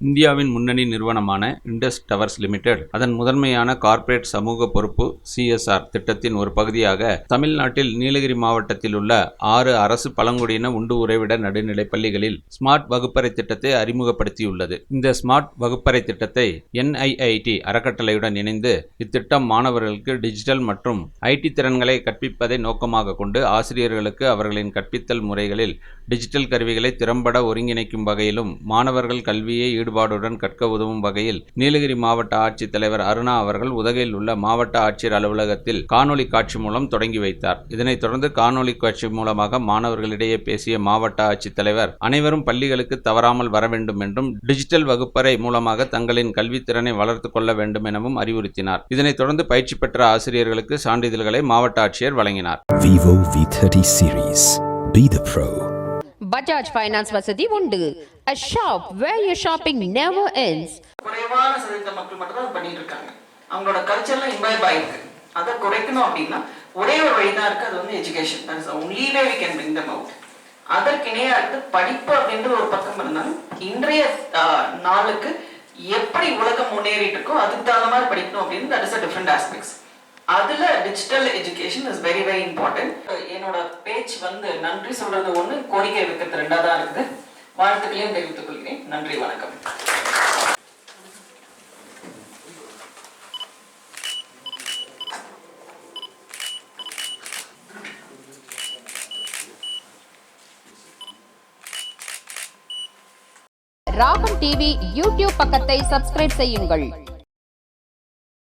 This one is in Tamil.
இந்தியாவின் முன்னணி நிறுவனமான இண்டஸ் டவர்ஸ் லிமிடெட் அதன் முதன்மையான கார்ப்பரேட் சமூக பொறுப்பு சிஎஸ்ஆர் திட்டத்தின் ஒரு பகுதியாக தமிழ்நாட்டில் நீலகிரி மாவட்டத்தில் உள்ள ஆறு அரசு பழங்குடியின உண்டு உறைவிட நடுநிலைப் பள்ளிகளில் ஸ்மார்ட் வகுப்பறை திட்டத்தை அறிமுகப்படுத்தியுள்ளது. இந்த ஸ்மார்ட் வகுப்பறை திட்டத்தை என்ஐஐடி அறக்கட்டளையுடன் இணைந்து இத்திட்டம் மாணவர்களுக்கு டிஜிட்டல் மற்றும் ஐடி திறன்களை கற்பிப்பதை நோக்கமாக கொண்டு ஆசிரியர்களுக்கு அவர்களின் கற்பித்தல் முறைகளில் டிஜிட்டல் கருவிகளை திறம்பட ஒருங்கிணைக்கும் வகையிலும் மாணவர்கள் கல்வியை ஈடுபாடுடன் கற்க உதவும் வகையில் நீலகிரி மாவட்ட ஆட்சித்தலைவர் அருணா அவர்கள் உதகையில் உள்ள மாவட்ட ஆட்சியர் அலுவலகத்தில் காணொலி காட்சி மூலம் தொடங்கி வைத்தார் இதனைத் தொடர்ந்து காணொலி காட்சி மூலமாக மாணவர்களிடையே பேசிய மாவட்ட ஆட்சித்தலைவர் அனைவரும் பள்ளிகளுக்கு தவறாமல் வர வேண்டும் என்றும் டிஜிட்டல் வகுப்பறை மூலமாக தங்களின் கல்வித்திறனை வளர்த்துக் கொள்ள வேண்டும் எனவும் அறிவுறுத்தினார் இதனைத் தொடர்ந்து பயிற்சி பெற்ற ஆசிரியர்களுக்கு சான்றிதழ்களை மாவட்ட ஆட்சியர் வழங்கினார் Vivo V30 series. Be the pro. Bajaj finance வசதி உண்டு. A shop where your shopping never ends. குறைவான சதவீத மக்கள் மட்டும் தான் பண்ணிட்டு இருக்காங்க. அவங்களோட கல்ச்சர்லாம் இம்பைப் ஆயிருக்கு. அதை குறைக்கணும் அப்படின்னா ஒரே ஒரு வழி தான் இருக்கு. அது வந்து education that is only way we can bring them out அதற்கு இணையா இருக்கு படிப்பு அப்படின்ற ஒரு பக்கம் இருந்தாலும் இன்றைய நாளுக்கு எப்படி உலகம் முன்னேறிட்டு இருக்கோ அதுக்கு தகுந்த மாதிரி படிக்கணும் அப்படின்னு that is a different aspects அதுல digital education is very very important என்னோட பேச்சு வந்து நன்றி சொல்றது ஒன்று கோரிக்கை வைக்கிறது ரெண்டாக தான் இருக்குது. வாழ்த்துக்களையும் தெரிவித்துக் கொள்கிறேன். நன்றி வணக்கம். ராகம் டிவி யூடியூப் பக்கத்தை சப்ஸ்கிரைப் செய்யுங்கள்.